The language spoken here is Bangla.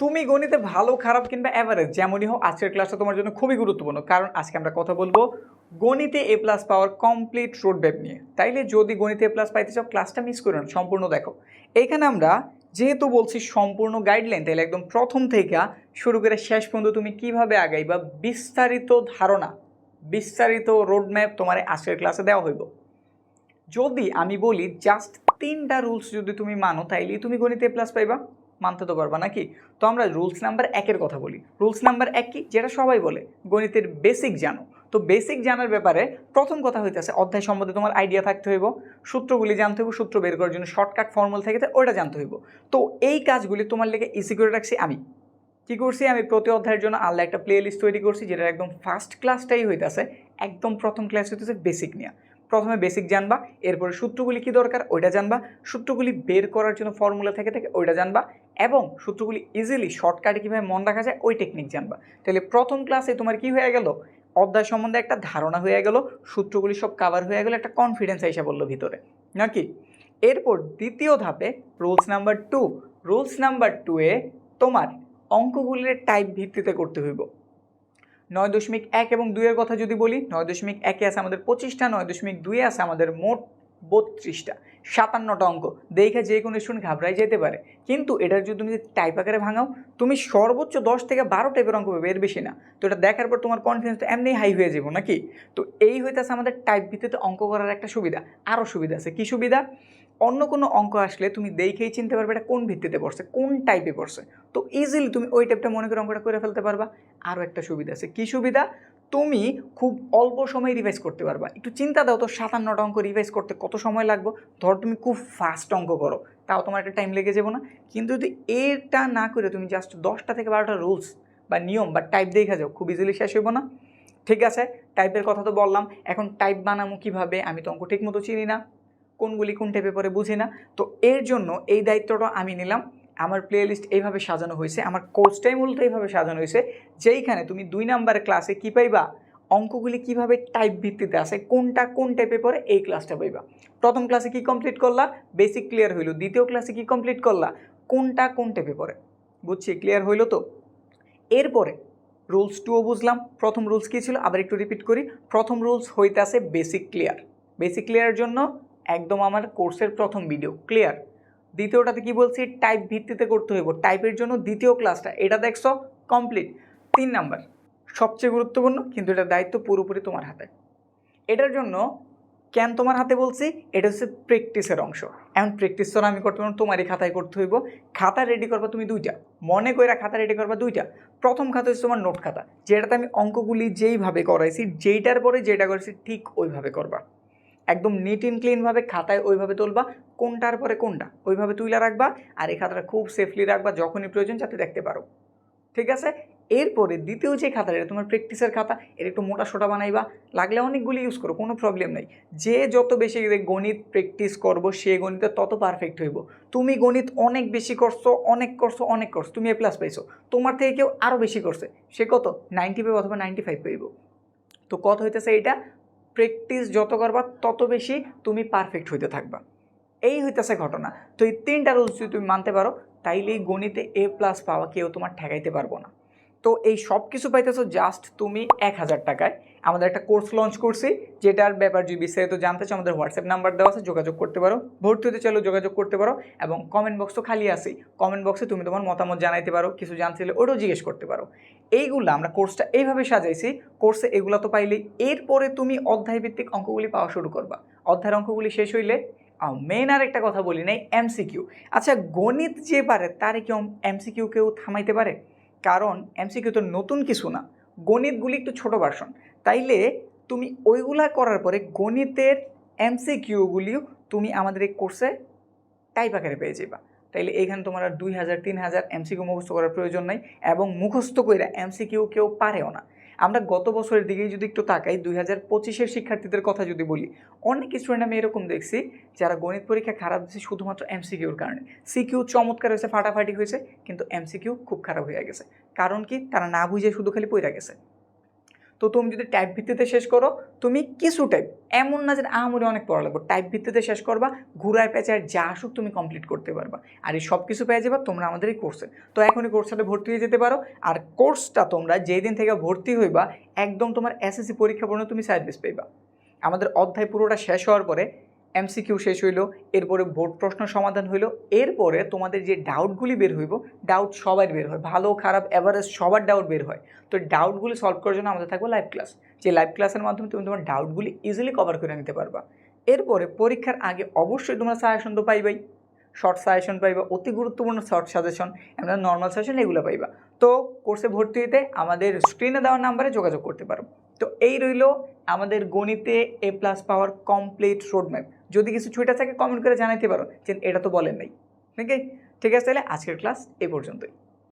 তুমি গণিতে ভালো, খারাপ কিংবা অ্যাভারেজ যেমনই হোক, আজকের ক্লাসটা তোমার জন্য খুবই গুরুত্বপূর্ণ। কারণ আজকে আমরা কথা বলব গণিতে A plus power complete road map নিয়ে। তাইলে যদি গণিতে এ প্লাস পাইতে চাও ক্লাসটা মিস করো না সম্পূর্ণ দেখো। এইখানে আমরা যেহেতু বলছি সম্পূর্ণ গাইডলাইন তাহলে একদম প্রথম থেকে শুরু করে শেষ পর্যন্ত তুমি কীভাবে আগাই বা বিস্তারিত ধারণা, বিস্তারিত রোড ম্যাপ তোমার আজকের ক্লাসে দেওয়া হইব। যদি আমি বলি জাস্ট তিনটা রুলস যদি তুমি মানো, তাইলেই তুমি গণিতে প্লাস পাইবা। মানতে তো পারবা নাকি? তো আমরা রুলস নাম্বার একের কথা বলি। রুলস নাম্বার এক কি? যেটা সবাই বলে, গণিতের বেসিক জানো। তো বেসিক জানার ব্যাপারে প্রথম কথা হইতেছে, অধ্যায় সম্বন্ধে তোমার আইডিয়া থাকতে হইব। সূত্রগুলি জানতে হইব, সূত্র বের করার জন্য শর্টকাট ফর্মুলা থেকে ওটা জানতে হইব। তো এই কাজগুলি তোমার লেগে ইসি করে রাখছি আমি। কী করছি? আমি প্রতি অধ্যায়ের জন্য আলাদা একটা প্লে লিস্ট তৈরি করছি যেটা একদম ফার্স্ট ক্লাসটাই হইতেছে। একদম প্রথম ক্লাস হইতেছে বেসিক নিয়ে। প্রথমে বেসিক জানবা, এরপরে সূত্রগুলি কী দরকার ওইটা জানবা, সূত্রগুলি বের করার জন্য ফর্মুলা থেকে থেকে ওইটা জানবা এবং সূত্রগুলি ইজিলি শর্টকাটে কীভাবে মন রাখা যায় ওই টেকনিক জানবা। তাহলে প্রথম ক্লাসে তোমার কি হয়ে গেল? অধ্যায় সম্বন্ধে একটা ধারণা হয়ে গেল, সূত্রগুলি সব কাভার হয়ে গেল, একটা কনফিডেন্স এসে বলল ভিতরে, নাকি? এরপর দ্বিতীয় ধাপে rules number two rules number টুয়ে তোমার অঙ্কগুলির টাইপ ভিত্তিতে করতে হইব। নয় দশমিক এক এবং দুইয়ের কথা যদি বলি, নয় দশমিক একে আছে আমাদের পঁচিশটা, নয় দশমিক দুইয়ে আছে আমাদের মোট বত্রিশটা, সাতান্নটা অঙ্ক। দেখে যে কোনো স্টুডেন্ট ঘাবড়াই যেতে পারে। কিন্তু এটার যদি তুমি টাইপ আকারে ভাঙাও, তুমি সর্বোচ্চ দশ থেকে বারো টাইপের অঙ্ক পাবে, এর বেশি না। তো এটা দেখার পর তোমার কনফিডেন্স তো এমনি হাই হয়ে যাব নাকি? তো এই হইতেছে আমাদের টাইপ ভিত্তিতে অঙ্ক করার একটা সুবিধা। আরও সুবিধা আছে। কী সুবিধা? অন্য কোনো অঙ্ক আসলে তুমি দেখেই চিনতে পারবে এটা কোন ভিত্তিতে পড়ছে, কোন টাইপে পড়ছে। তো ইজিলি তুমি ওই টাইপটা মনে করে অঙ্কটা করে ফেলতে পারবা। আরও একটা সুবিধা আছে। কী সুবিধা? তুমি খুব অল্প সময় রিভাইজ করতে পারবা। একটু চিন্তা দাও তো, সাতান্নটা অঙ্ক রিভাইজ করতে কত সময় লাগবে? ধর তুমি খুব ফাস্ট অঙ্ক করো, তাও তোমার একটা টাইম লেগে যাব না। কিন্তু যদি এটা না করে তুমি জাস্ট দশটা থেকে বারোটা রুলস বা নিয়ম বা টাইপ দেখে যাও, খুব ইজিলি শেষ হইব না। ঠিক আছে? টাইপের কথা তো বললাম। এখন টাইপ বানামো কীভাবে? আমি তো অঙ্ক ঠিক মতো চিনি না। কোনগুলি কোন টাইপে পরে বুঝি না। তো এর জন্য এই দায়িত্বটা আমি নিলাম। আমার প্লে লিস্ট এইভাবে সাজানো হয়েছে, আমার কোর্সটাই মূলত এইভাবে সাজানো হয়েছে, যেইখানে তুমি দুই নাম্বারের ক্লাসে কী পাইবা, অঙ্কগুলি কীভাবে টাইপ ভিত্তিতে আসে কোনটা কোন টাইপে পড়ে এই ক্লাসটা পাইবা। প্রথম ক্লাসে কি কমপ্লিট করলা? বেসিক ক্লিয়ার হইল। দ্বিতীয় ক্লাসে কি কমপ্লিট করলা? কোনটা কোন টাইপে পড়ে বুঝছি? ক্লিয়ার হইল তো? এরপরে রুলস টুও বুঝলাম। প্রথম রুলস কী ছিল? আবার একটু রিপিট করি। প্রথম রুলস হইতাছে বেসিক ক্লিয়ার বেসিক ক্লিয়ারের জন্য একদম আমার কোর্সের প্রথম ভিডিও ক্লিয়ার দ্বিতীয়টাতে কি বলছি? টাইপ ভিত্তিতে করতে হইব। টাইপের জন্য দ্বিতীয় ক্লাসটা এটা দেখছ? কমপ্লিট তিন নাম্বার সবচেয়ে গুরুত্বপূর্ণ, কিন্তু এটার দায়িত্ব পুরোপুরি তোমার হাতে। এটার জন্য কেন তোমার হাতে বলছি? এটা হচ্ছে প্র্যাকটিসের অংশ। এমন প্র্যাকটিস তো আমি করতে পারব তোমারই খাতায় করতে হইব। খাতা রেডি করবা তুমি দুইটা। মনে কইরা খাতা রেডি করবা দুইটা। প্রথম খাতা হচ্ছে তোমার নোট খাতা। যেটাতে আমি অঙ্কগুলি যেইভাবে করাইছি, যেইটার পরে যেটা করেছি, ঠিক ওইভাবে করবা। একদম নিট ইন ক্লিনভাবে খাতায় ওইভাবে তুলবা, কোনটার পরে কোনটা, ওইভাবে তুইলা রাখবা আর এই খাতাটা খুব সেফলি রাখবা যখনই প্রয়োজন যাতে দেখতে পারো। ঠিক আছে? এরপরে দ্বিতীয় যে খাতা এটা তোমার প্র্যাকটিসের খাতা এর একটু মোটা সোটা বানাইবা, লাগলে অনেকগুলি ইউজ করো, কোনো প্রবলেম নেই। যে যত বেশি গণিত প্র্যাকটিস করব, সে গণিতে তত পারফেক্ট হইব। তুমি গণিত অনেক বেশি করছ, অনেক করছ অনেক করছ, তুমি এ প্লাস পাইছো, তোমার থেকে কেউ আরও বেশি করছে, সে কত? নাইনটি ফাইভ অথবা নাইনটি ফাইভ পাইব। তো কত হইতেছে এইটা? প্র্যাকটিস যত করবা, তত বেশি তুমি পারফেক্ট হইতে থাকবা। এই হইতেছে ঘটনা। তো এই তিনটা রুলস যদি তুমি মানতে পারো, তাইলেই গণিতে এ প্লাস পাওয়া কেউ তোমার ঠেকাইতে পারব না। তো এই সব কিছু পাইতেছো জাস্ট তুমি এক হাজার টাকায়। আমাদের একটা কোর্স লঞ্চ করছি, যেটার ব্যাপার যদি বিস্তারিত জানতে চাও, আমাদের হোয়াটসঅ্যাপ নাম্বার দেওয়া আছে, যোগাযোগ করতে পারো। ভর্তি হতে চাইলেও যোগাযোগ করতে পারো এবং কমেন্ট বক্স তো খালি আছেই। কমেন্ট বক্সে তুমি তোমার মতামত জানাইতে পারো, কিছু জানতে চাইলে ওটাও জিজ্ঞেস করতে পারো। এইগুলো আমরা কোর্সটা এইভাবে সাজাইছি কোর্সে এগুলো তো পাইলেই এরপরে তুমি অধ্যায় ভিত্তিক অঙ্কগুলি পাওয়া শুরু করবা। অধ্যায়ের অঙ্কগুলি শেষ হইলে মেন আর একটা কথা বলি নাই এমসিকিউ আচ্ছা গণিত যে পারে, তারে কেউ এমসিকিউ কেউ থামাইতে পারে? কারণ এমসিকিউ তো নতুন কিছু না। গণিতগুলি একটু ছোট ভার্সন তাইলে তুমি ওইগুলা করার পরে গণিতের এমসিকিউগুলিও তুমি আমাদের এই কোর্সে টাইপ আকারে পেয়ে যাবা তাইলে এইখানে তোমার আর দুই হাজার, তিন হাজার এমসিকিউ মুখস্থ করার প্রয়োজন নাই এবং মুখস্থ কইরা এমসিকিউ কেউ পারেও না। আমরা গত বছরের দিকেই যদি একটু তাকাই, দুই হাজার পঁচিশের শিক্ষার্থীদের কথা যদি বলি, অনেক স্টুডেন্ট আমি এরকম দেখছি যারা গণিত পরীক্ষা খারাপ দিচ্ছে শুধুমাত্র এমসিকিউর কারণে। সিকিউ চমৎকার হয়েছে, ফাটাফাটি হয়েছে, কিন্তু এমসিকিউ খুব খারাপ হয়ে গেছে। কারণ কি? তারা না বুঝে শুধু খালি পইরা গেছে। তো তুমি যদি টাইপ ভিত্তিতে শেষ করো, তুমি কিছু টাইপ এমন না যে আহামরি অনেক পড়া লাগবে টাইপ ভিত্তিতে শেষ করবা, ঘুরায় পেঁচে আর যা আসুক তুমি কমপ্লিট করতে পারবা। আর এই সব কিছু পেয়ে যাবা তোমরা আমাদের এই কোর্সে তো এখন এই কোর্সটাতে ভর্তি হয়ে যেতে পারো। আর কোর্সটা তোমরা যেই দিন থেকে ভর্তি হইবা, একদম তোমার এসএসসি পরীক্ষা পর্যন্ত তুমি সার্ভিস পাইবা। আমাদের অধ্যায় পুরোটা শেষ হওয়ার পরে এমসিকিউ শেষ হইল, এরপরে বোর্ড প্রশ্ন সমাধান হইল, এরপরে তোমাদের যে ডাউটগুলি বের হইব ডাউট সবার বের হয়, ভালো, খারাপ এভারেজ সবার ডাউট বের হয়। তো ডাউটগুলি সলভ করার জন্য আমাদের থাকবে লাইভ ক্লাস যে লাইভ ক্লাসের মাধ্যমে তুমি তোমার ডাউটগুলি ইজিলি কভার করে নিতে পারবা। এরপরে পরীক্ষার আগে অবশ্যই তোমরা সাজেশন তো পাইবাই। শর্ট সাজেশন পাইবা, অতি গুরুত্বপূর্ণ শর্ট সাজেশন আমরা নর্মাল সাজেশন এগুলো পাইবা। তো কোর্সে ভর্তি হতে আমাদের স্ক্রিনে দেওয়া নাম্বারে যোগাযোগ করতে পারো। তো এই রইল আমাদের গণিতে A plus power complete roadmap যদি কিছু ছুটে থাকে কমেন্ট করে জানাইতে পারো যে, এটা তো বলেন নাই। আছে ঠিক আছে, তাহলে আজকের ক্লাস এ পর্যন্তই।